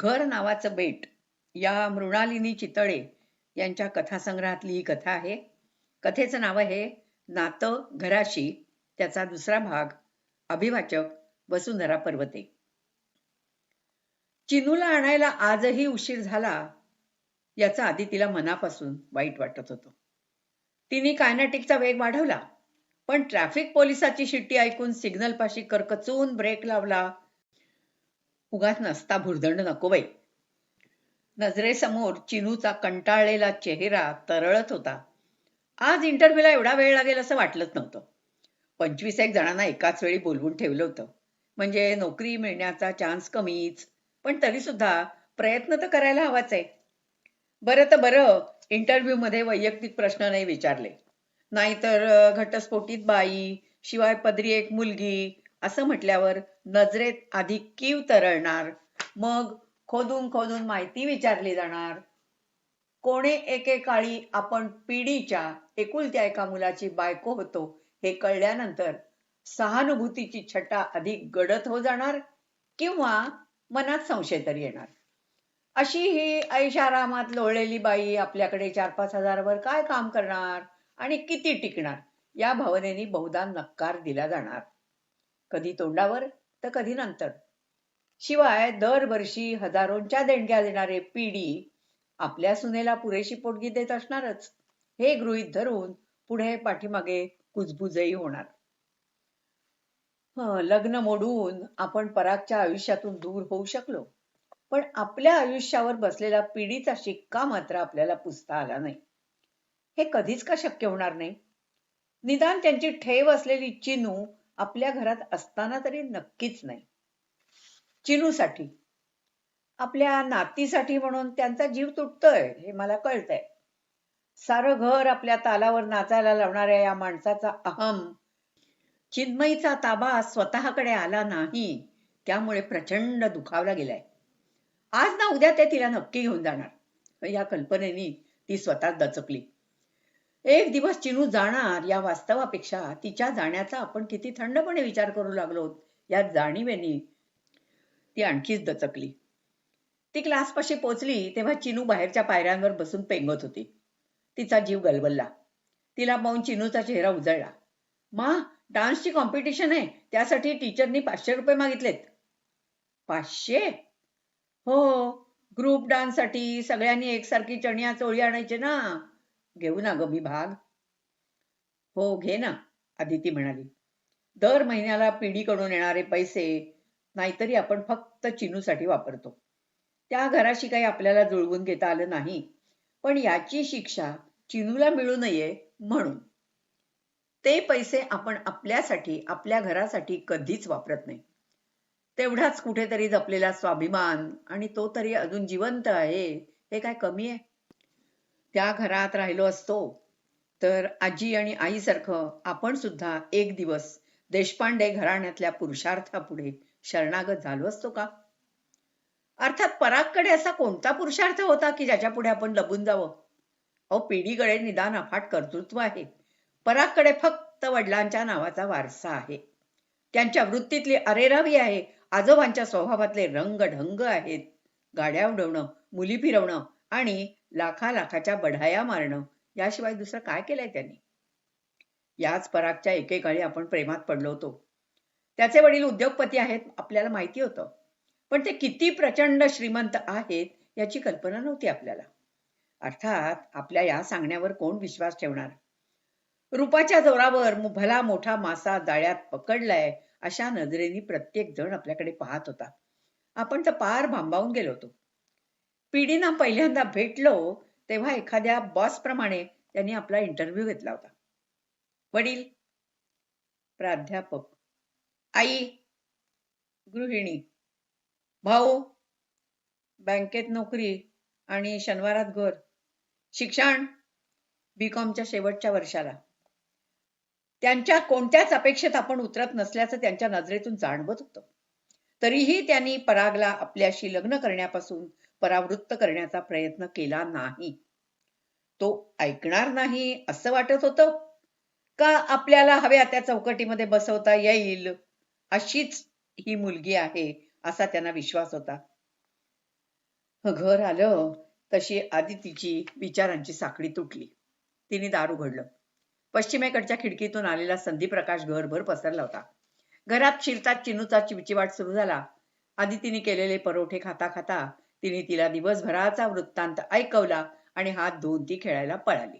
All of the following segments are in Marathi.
घर नावाचं बेट या मृणालिनी चितळे यांच्या कथासंग्रहातली ही कथा आहे. कथेचं नाव आहे नातं घराशी त्याचा दुसरा भाग अभिवाचक वसुंधरा पर्वते. चिनूला आणायला आजही उशीर झाला याचा आधी तिला मनापासून वाईट वाटत होतं. तिने कायनाटिकचा वेग वाढवला पण ट्रॅफिक पोलिसाची शिट्टी ऐकून सिग्नल पाशी करकचून ब्रेक लावला उगाच नसता भुर्दंड नको बाई. नजरेसमोर चिनूचा कंटाळलेला चेहरा तरळत होता. आज इंटरव्ह्यूला एवढा वेळ लागेल असं वाटलंच नव्हतं. पंचवीस एक जणांना एकाच वेळी बोलवून ठेवलं होतं. म्हणजे नोकरी मिळण्याचा चान्स कमीच. पण तरी सुद्धा प्रयत्न तर करायला हवाच आहे. बरं तर बरं इंटरव्ह्यूमध्ये वैयक्तिक प्रश्न नाही विचारले. नाहीतर घटस्फोटीत बाई शिवाय पदरी एक मुलगी असं म्हटल्यावर नजरेत आधी कीव तरळणार मग खोदून खोदून माहिती विचारली जाणार. कोणे एकेकाळी आपण पिढीच्या एकुलत्या एका मुलाची बायको होतो हे कळल्यानंतर सहानुभूतीची छटा अधिक गडद हो जाणार किंवा मनात संशय तरी येणार. अशी ही ऐशारामात लोळलेली बाई आपल्याकडे चार पाच हजारावर काय काम करणार आणि किती टिकणार या भावनेने बहुधा नकार दिला जाणार. कधी तोंडावर तर कधी नंतर. शिवाय दरवर्षी हजारोंच्या देणग्या देणारे पिढी आपल्या सुनेला पुरेशी पोटगी देत असणारच. हे गृहीत धरून पुढे पाठीमागे कुजबुजही होणार. लग्न मोडून आपण परागच्या आयुष्यातून दूर होऊ शकलो. पण आपल्या आयुष्यावर बसलेला पिढीचा शिक्का मात्र आपल्याला पुसता आला नाही. हे कधीच का शक्य होणार नाही? निदान त्यांची ठेव असलेली चिनू आपल्या घरात असताना तरी नक्कीच नाही. चिनूसाठी आपल्या नातीसाठी म्हणून त्यांचा जीव तुटतोय हे मला कळतंय. सारं घर आपल्या तालावर नाचायला लावणाऱ्या या माणसाचा अहम चिन्मयीचा ताबा स्वतःकडे आला नाही त्यामुळे प्रचंड दुखावला गेलाय. आज ना उद्या ते तिला नक्की घेऊन जाणार. या कल्पनेनी ती स्वतः दचकली. एक दिवस चिनू जाणार या वास्तवापेक्षा तिच्या जाण्याचा आपण किती थंडपणे विचार करू लागलो या जाणीवेनी ती आणखीच दचकली. ती क्लासपाशी पोचली तेव्हा चिनू बाहेरच्या पायऱ्यांवर बसून पेंगत होती. तिचा जीव गलबलला. तिला पाहून चिनूचा चेहरा उजळला. मा डान्सची कॉम्पिटिशन आहे. त्यासाठी टीचरनी पाचशे रुपये मागितलेत. पाचशे? हो ग्रुप डान्ससाठी सगळ्यांनी एकसारखी चणिया चोळी आणायचे ना. घेऊ ना ग मी भाग. हो घे ना आदिती म्हणाली. दर महिन्याला पिढीकडून येणारे पैसे नाहीतरी आपण फक्त चिनूसाठी वापरतो. त्या घराशी काही आपल्याला जुळवून घेता आलं नाही पण याची शिक्षा चिनूला मिळू नये म्हणून. ते पैसे आपण आपल्यासाठी आपल्या घरासाठी कधीच वापरत नाही. तेवढाच कुठेतरी जपलेला स्वाभिमान आणि तो तरी अजून जिवंत आहे हे काय कमी आहे? त्या घरात राहिलो असतो तर आजी आणि आईसारखं आपण सुद्धा एक दिवस देशपांडे घराण्यातल्या पुरुषार्थापुढे शरणागत झालो असतो का? अर्थात परागकडे असा कोणता पुरुषार्थ होता की ज्याच्या पुढे आपण लपून जावं? अहो पिढीकडे निदान अफाट कर्तृत्व आहे. परागकडे फक्त वडिलांच्या नावाचा वारसा आहे. त्यांच्या वृत्तीतली अरेरावी आहे. आजोबांच्या स्वभावातले रंग ढंग आहेत. गाड्या उडवणं मुली फिरवणं आणि लाखा लाखाच्या बढाया मारणं याशिवाय दुसरं काय केलंय त्यांनी? याच परागच्या एकेकाळी आपण प्रेमात पडलो होतो. त्याचे वडील उद्योगपती आहेत आपल्याला माहिती होतं. पण ते किती प्रचंड श्रीमंत आहेत याची कल्पना नव्हती आपल्याला. अर्थात आपल्या या सांगण्यावर कोण विश्वास ठेवणार? रूपाच्या जोरावर भला मोठा मासा जाळ्यात पकडलाय अशा नजरेने प्रत्येक जण आपल्याकडे पाहत होता. आपण तर पार भांबावून गेलो होतो. पिढीना पहिल्यांदा भेटलो तेव्हा एखाद्या बॉस प्रमाणे त्यांनी आपला इंटरव्ह्यू घेतला होता. वडील प्राध्यापक आई गृहिणी भाऊ बँकेत नोकरी आणि शनिवारात घर शिक्षण बीकॉमच्या शेवटच्या वर्षाला. त्यांच्या कोणत्याच अपेक्षेत आपण उतरत नसल्याचं त्यांच्या नजरेतून जाणवत होतं. तरीही त्यांनी परागला आपल्याशी लग्न करण्यापासून परावृत्त करण्याचा प्रयत्न केला नाही. तो ऐकणार नाही असं वाटत होतं. का आपल्याला हव्या त्या चौकटीमध्ये बसवता येईल? अशीच ही मुलगी आहे असा त्यांना विश्वास होता. घर आलं तशी आदितीची विचारांची साखळी तुटली. तिने दार उघडलं. पश्चिमेकडच्या खिडकीतून आलेला संधी प्रकाश घरभर पसरला होता. घरात शिरतात चिनूचा चिवचिवाट सुरू झाला. आदितीने केलेले परोठे खाता खाता तिने तिला दिवसभराचा वृत्तांत ऐकवला आणि हात धुवून ती खेळायला पळाली.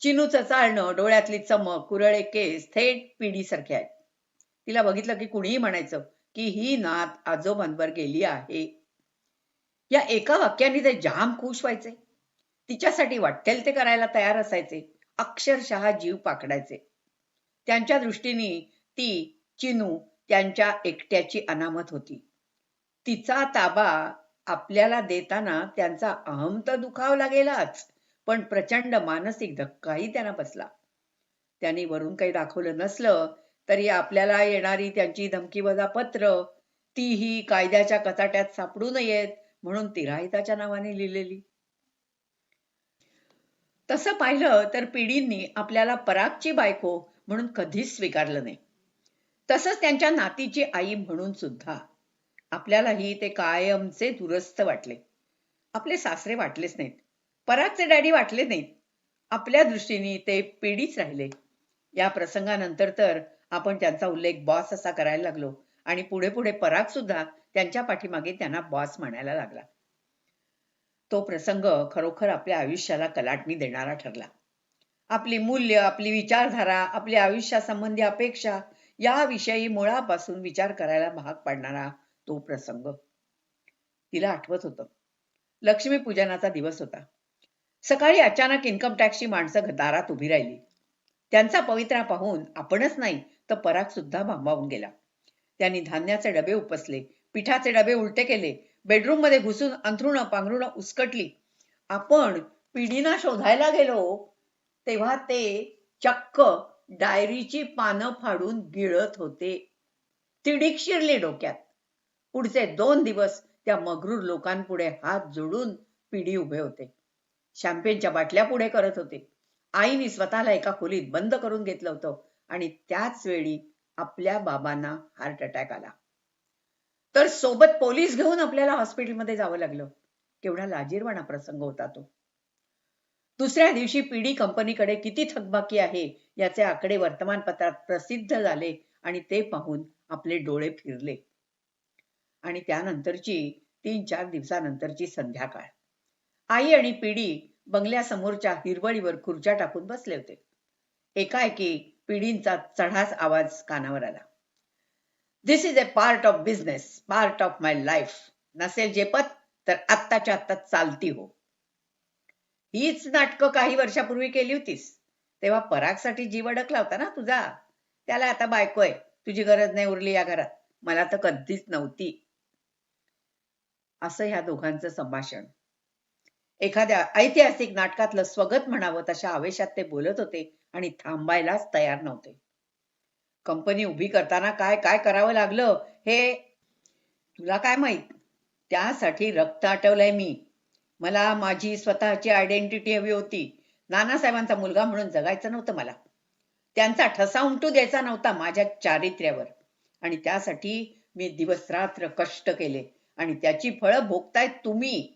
चिनूचं चालणं डोळ्यातली चमक कुरळे केस थेट पिढीसारखे आहेत. तिला बघितलं की कुणीही म्हणायचं की ही नात आजोबांवर गेली आहे. या एका वाक्याने ते जाम खुश व्हायचे. तिच्यासाठी वाटेल ते करायला तयार असायचे. अक्षरशः जीव पाकडायचे. त्यांच्या दृष्टीने ती चिनू त्यांच्या एकट्याची अनामत होती. तिचा ताबा आपल्याला देताना त्यांचा अहम तर दुखाव लागेलाच पण प्रचंड मानसिक धक्काही त्यांना बसला. त्यांनी वरून काही दाखवलं नसलं तरी आपल्याला येणारी त्यांची धमकी वजा पत्र तीही कायद्याच्या कचाट्यात सापडू नयेत म्हणून तिराहिताच्या नावाने लिहिलेली. तसं पाहिलं तर पिढींनी आपल्याला परागची बायको म्हणून कधीच स्वीकारलं नाही. तसंच त्यांच्या नातीची आई म्हणून सुद्धा. आपल्यालाही ते कायमचे दुरस्त वाटले. आपले सासरे वाटलेच नाहीत. परागचे डॅडी वाटले नाहीत. आपल्या दृष्टीने ते पिढीच राहिले. या प्रसंगानंतर तर आपण त्यांचा उल्लेख बॉस असा करायला लागलो आणि पुढे पुढे पराग सुद्धा त्यांच्या पाठीमागे त्यांना बॉस म्हणायला लागला. तो प्रसंग खरोखर आपल्या आयुष्याला कलाटणी देणारा ठरला. आपली मूल्य आपली विचारधारा आपल्या आयुष्यासंबंधी अपेक्षा याविषयी मुळापासून विचार करायला भाग पाडणारा तो प्रसंग. तिला आठवत होतं. लक्ष्मी पूजनाचा दिवस होता. सकाळी अचानक इन्कम टॅक्सची माणसं दारात उभी राहिली. त्यांचा पवित्रा पाहून आपणच नाही तर पराग सुद्धा भांबावून गेला. त्यांनी धान्याचे डबे उपसले पिठाचे डबे उलटे केले बेडरूममध्ये घुसून अंथरुण पांघरुण उसकटली. आपण पिढीना शोधायला गेलो तेव्हा ते चक्क डायरीची पानं फाडून गिळत होते. तिडीक शिरली डोक्यात. पुढचे दोन दिवस त्या मगरूर लोकांपुढे हात जोडून पिढी उभे होते. शॅम्पेनच्या बाटल्या पुढे करत होते. आईने स्वतःला एका खोलीत बंद करून घेतलं होतं आणि त्याच वेळी आपल्या बाबांना हार्ट अटॅक आला. तर सोबत पोलीस घेऊन आपल्याला हॉस्पिटलमध्ये जावं लागलं. केवढा लाजीरवाणा प्रसंग होता तो. दुसऱ्या दिवशी पीडी कंपनीकडे किती थकबाकी आहे याचे आकडे वर्तमानपत्रात प्रसिद्ध झाले आणि ते पाहून आपले डोळे फिरले. आणि त्यानंतरची तीन चार दिवसानंतरची संध्याकाळ. आई आणि पिढी बंगल्यासमोरच्या हिरवळीवर खुर्च्या टाकून बसले होते. एकाएकी पिढींचा चढाच आवाज कानावर आला. This is a part of business part of my life नसेल जेपत तर आत्ताच्या आत्ता चालती हो. हीच नाटकं काही वर्षापूर्वी केली होतीस. तेव्हा परागसाठी जीव अडकला होता ना तुझा. त्याला आता बायको आहे. तुझी गरज नाही उरली या घरात. मला तर कधीच नव्हती. असं ह्या दोघांचं संभाषण. एखाद्या ऐतिहासिक नाटकातलं स्वगत म्हणावं तशा आवेशात ते बोलत होते आणि थांबायलाच तयार नव्हते. कंपनी उभी करताना काय काय करावं लागलं हे तुला काय माहीत? त्यासाठी रक्त आटवलंय मी. मला माझी स्वतःची आयडेंटिटी हवी होती. नानासाहेबांचा मुलगा म्हणून जगायचं नव्हतं मला. त्यांचा ठसा उमटू द्यायचा नव्हता माझ्या चारित्र्यावर. आणि त्यासाठी मी दिवस रात्र कष्ट केले. आणि त्याची फळं भोगतायत तुम्ही.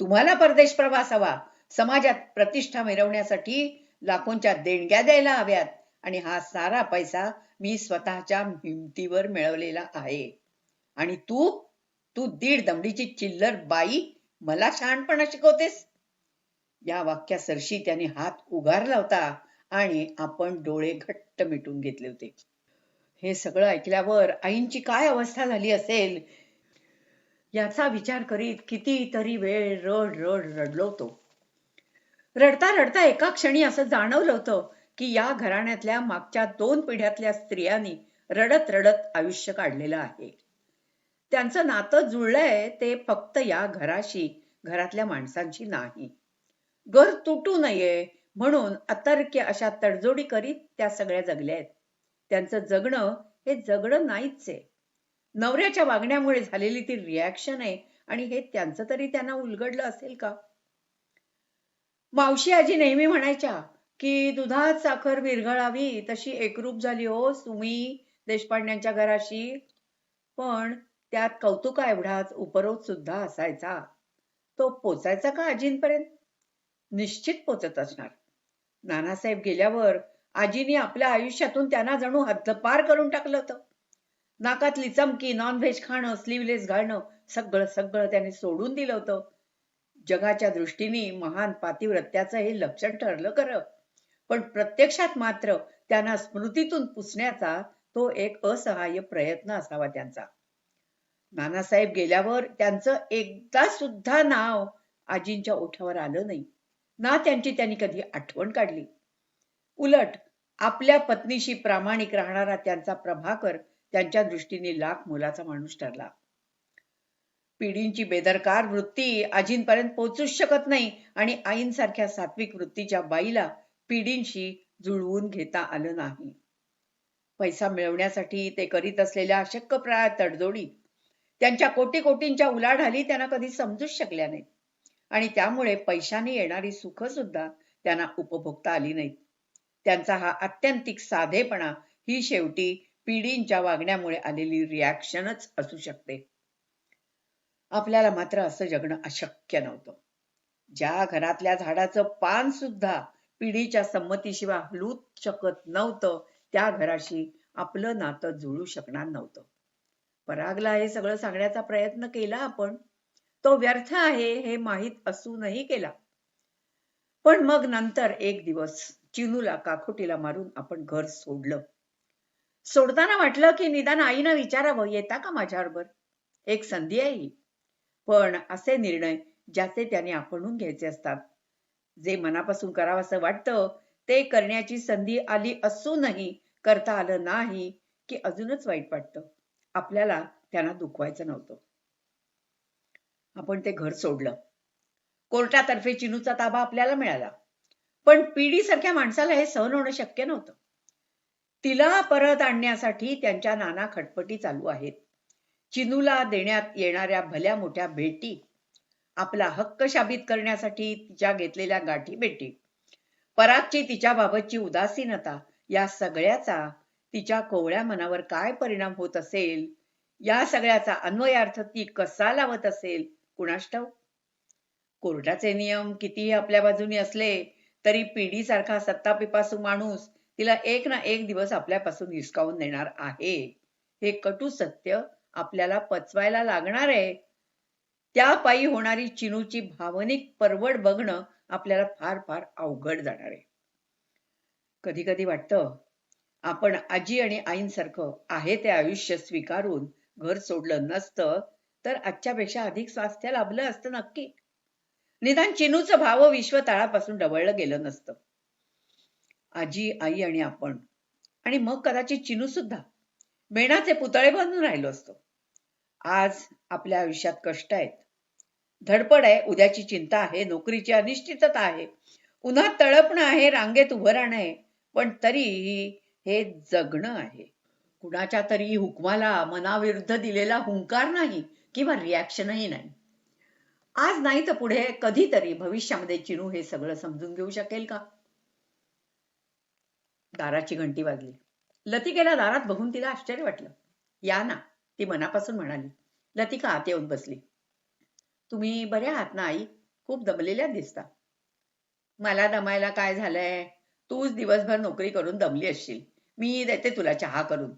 तुम्हाला परदेश प्रवास हवा. समाजात प्रतिष्ठा मिरवण्यासाठी लाखोंच्या देणग्या द्यायला हव्यात. आणि हा सारा पैसा मी स्वतःच्या हिमतीवर मिळवलेला आहे. आणि तू तू दीड दमडीची चिल्लर बाई मला शहाणपणा शिकवतेस. या वाक्यासरशी त्याने हात उगारला होता आणि आपण डोळे घट्ट मिटून घेतले होते. हे सगळं ऐकल्यावर आईंची काय अवस्था झाली असेल? याचा विचार करीत कितीतरी वेळ रड रड रडलो होतो रडता रडता एका क्षणी असं जाणवलं होतं की या घराण्यातल्या मागच्या दोन पिढ्यातल्या स्त्रियांनी रडत रडत आयुष्य काढलेलं आहे. त्यांचं नातं जुळलंय ते फक्त या घराशी घरातल्या माणसांशी नाही. घर तुटू नये म्हणून अतर्क्य अशा तडजोडी करीत त्या सगळ्या जगल्या आहेत. त्यांचं जगणं हे जगणं नाहीच आहे नवऱ्याच्या वागण्यामुळे झालेली ती रिॲक्शन आहे. आणि हे त्यांचं तरी त्यांना उलगडलं असेल का? मावशी आजी नेहमी म्हणायच्या की दुधात साखर विरघळावी तशी एकरूप झाली हो तुम्ही देशपांड्यांच्या घराशी. पण त्यात कौतुका एवढाच उपरोध सुद्धा असायचा. तो पोचायचा का आजींपर्यंत? निश्चित पोचत असणार. नानासाहेब गेल्यावर आजीनी आपल्या आयुष्यातून त्यांना जणू हद्दपार करून टाकलं होतं. नाकातली चमकी नॉनव्हेज खाणं स्लीवलेस घालणं सगळं सगळं त्याने सोडून दिलं होतं. जगाच्या दृष्टीने महान पातिव्रत्याचं हे लक्षण ठरलं खरं. पण प्रत्यक्षात मात्र त्यांना स्मृतीतून पुसण्याचा तो एक असहाय्य प्रयत्न असावा त्यांचा. नानासाहेब गेल्यावर त्यांचं एकदा सुद्धा नाव आजींच्या ओठावर आलं नाही. ना त्यांची त्यांनी कधी आठवण काढली. उलट आपल्या पत्नीशी प्रामाणिक राहणारा त्यांचा प्रभाकर त्यांच्या दृष्टीने लाख मुलाचा माणूस ठरला. पिढींची बेदरकार वृत्ती आजींपर्यंत पोहोचूच शकत नाही आणि आईंसारख्या सात्विक वृत्तीच्या बाईला पिढींशी जुळवून घेता आलं नाही. पैसा मिळवण्यासाठी ते करीत असलेल्या अशक्यप्राय तडजोडी त्यांच्या कोटी कोटींच्या उलाढाली त्यांना कधी समजूच शकल्या नाहीत. आणि त्यामुळे पैशाने येणारी सुख सुद्धा त्यांना उपभोगता आली नाहीत. त्यांचा हा अत्यंतिक साधेपणा ही शेवटी पिढींच्या वागण्यामुळे आलेली रिॲक्शनच असू शकते. आपल्याला मात्र असं जगणं अशक्य नव्हतं. ज्या घरातल्या झाडाचं पान सुद्धा पिढीच्या संमतीशिवाय हलूच शकत नव्हतं त्या घराशी आपलं नातं जुळू शकणार नव्हतं. परागला हे सगळं सांगण्याचा प्रयत्न केला आपण. तो व्यर्थ आहे हे माहीत असूनही केला. पण मग नंतर एक दिवस चिनूला काखोटीला मारून आपण घर सोडलं. सोडताना वाटलं की निदान आईनं विचारावं येता का माझ्याबरोबर? एक संधी आहे ही. पण असे निर्णय ज्याचे त्याने आपणून घ्यायचे असतात. जे मनापासून करावंसं वाटतं ते करण्याची संधी आली असूनही करता आलं नाही की अजूनच वाईट वाटतं. आपल्याला त्यांना दुखवायचं नव्हतं. आपण ते घर सोडलं. कोर्टातर्फे चिनूचा ताबा आपल्याला मिळाला. पण सारख्या माणसाला हे सहन होणं शक्य नव्हतं. तिला परत आणण्यासाठी त्यांच्या नाना खटपटी चालू आहेत. चिनूला देण्यात येणाऱ्या भल्या मोठ्या भेटी आपला हक्क शाबित करण्यासाठी तिच्या घेतलेल्या गाठी भेटी परागची तिच्याबाबतची उदासीनता या सगळ्याचा तिच्या कोवळ्या मनावर काय परिणाम होत असेल या सगळ्याचा अन्वयार्थ ती कसा लावत असेल कुणाष्टव कोर्टाचे नियम कितीही आपल्या बाजूनी असले तरी पिढीसारखा सत्तापिपासू माणूस तिला एक ना एक दिवस आपल्यापासून हिसकावून देणार आहे. हे कटू सत्य आपल्याला पचवायला लागणार आहे. त्या पायी होणारी चिनूची भावनिक परवड बघणं आपल्याला फार फार अवघड जाणार आहे. कधी कधी वाटतं आपण आजी आणि आईंसारखं आहे ते आयुष्य स्वीकारून घर सोडलं नसतं तर आजच्यापेक्षा अधिक स्वास्थ्य लाभलं असतं नक्की. निदान चिनूचं भाव विश्व तळापासून डवळलं गेलं नसतं. आजी आई आणि आपण. आणि मग कदाचित चिनू सुद्धा. मेणाचे पुतळे बनून राहिलो असतो. आज आपल्या आयुष्यात कष्ट आहेत. धडपड आहे उद्याची चिंता आहे नोकरीची अनिश्चितता आहे. उन्हात तळपणं आहे रांगेत उभं राहणं आहे. पण तरीही हे जगणं आहे. कुणाच्या तरी हुकमाला मनाविरुद्ध दिलेला हुंकार नाही किंवा रिॲक्शनही नाही. आज नाही तर पुढे कधीतरी भविष्यामध्ये चिनू हे सगळं समजून घेऊ शकेल का? दाराची घंटी वाजली. लतिकेला दारात बघून तिला आश्चर्य वाटलं. या ना ती मनापासून म्हणाली. लतिका आत येऊन बसली. तुम्ही बरे आहात ना आई? खूप दमलेल्या दिसता. मला दमायला काय झालंय? तूच दिवसभर नोकरी करून दमली असशील. मी देते तुला चहा करून.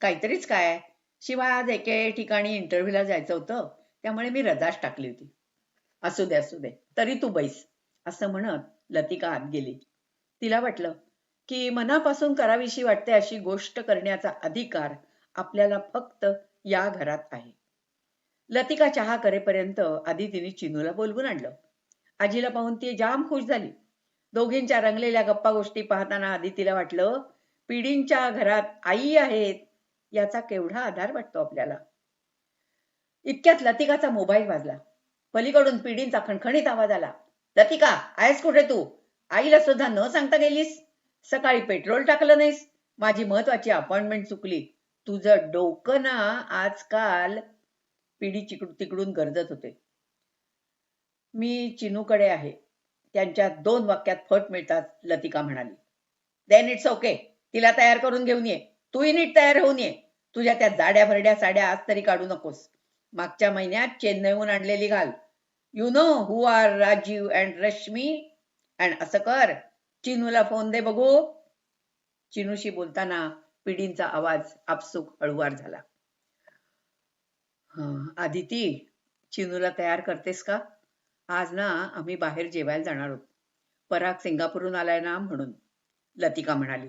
काहीतरीच काय? शिवाय आज एके ठिकाणी इंटरव्ह्यूला जायचं होतं. त्यामुळे मी रजाच टाकली होती. असू दे असू दे. तरी तू बैस असं म्हणत लतिका आत गेली. तिला वाटलं की मनापासून करावीशी वाटते अशी गोष्ट करण्याचा अधिकार आपल्याला फक्त या घरात आहे. लतिका चहा करेपर्यंत आधी तिने चिनूला बोलवून आणलं. आजीला पाहून ती जाम खुश झाली. दोघींच्या रंगलेल्या गप्पा गोष्टी पाहताना आधी तिला वाटलं पिढींच्या घरात आई आहेत याचा केवढा आधार वाटतो आपल्याला. इतक्यात लतिकाचा मोबाईल वाजला. पलीकडून पिढींचा खणखणीत आवाज आला. लतिका आहेस कुठे तू? आईला सुद्धा न सांगता गेलीस? सकाळी पेट्रोल टाकलं नाहीस. माझी महत्वाची अपॉइंटमेंट चुकली. तुझं डोकं ना आजकाल पिढी तिकडून गरजत होते. मी चिनूकडे आहे. त्यांच्या दोन वाक्यात फट मिळतात लतिका म्हणाली देन इट्स ओके तिला तयार करून घेऊन ये. तूही नीट तयार होऊन ये. तुझ्या त्या जाड्या भरड्या साड्या आज तरी काढू नकोस. मागच्या महिन्यात चेन्नईहून आणलेली घाल. You know who are Rajiv and Rashmi and असं कर. चिनूला फोन दे बघू. चिनूशी बोलताना पिढींचा आवाज आपसूक हळुवार झाला. आदिती चिनूला तयार करतेस का? आज ना आम्ही बाहेर जेवायला जाणार आहोत. पराग सिंगापूरहून आलाय ना म्हणून. लतिका म्हणाली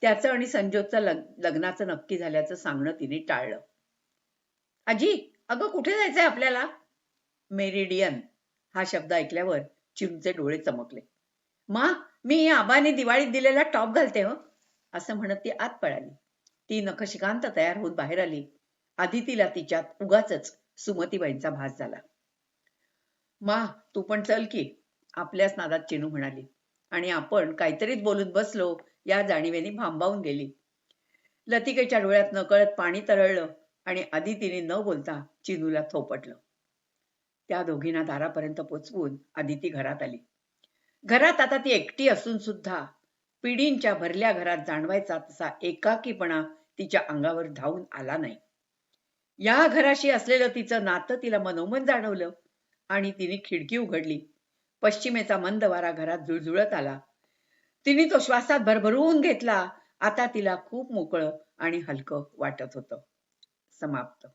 त्याचं आणि संजोतचं लग- लग्नाचं नक्की झाल्याचं सांगणं तिने टाळलं. आजी अगं कुठे जायचंय आपल्याला? मेरिडियन हा शब्द ऐकल्यावर चिमचे डोळे चमकले. मा मी आबाने दिवाळीत दिलेला टॉप घालते हो असं म्हणत ती आत पळाली. ती नखशिकांत तयार होऊन बाहेर आली. आधी तिला तिच्यात उगाच सुमतीबाईंचा भास झाला. मा तू पण चल की आपल्याच नादात चिनू म्हणाली. आणि आपण काहीतरीच बोलून बसलो या जाणीवेने भांबावून गेली. लतिकेच्या डोळ्यात नकळत पाणी तरळलं आणि आधी तिने न बोलता चिनूला थोपटलं. त्या दोघींना दारापर्यंत पोचवून आदिती घरात आली. घरात आता ती एकटी असून सुद्धा पिढींच्या भरल्या घरात जाणवायचा तसा एकाकीपणा तिच्या अंगावर धावून आला नाही. या घराशी असलेलं तिचं नातं तिला मनोमन जाणवलं आणि तिने खिडकी उघडली. पश्चिमेचा मंद वारा घरात जुळजुळत आला. तिने तो श्वासात भरभरून घेतला. आता तिला खूप मोकळं आणि हलकं वाटत होतं. समाप्त.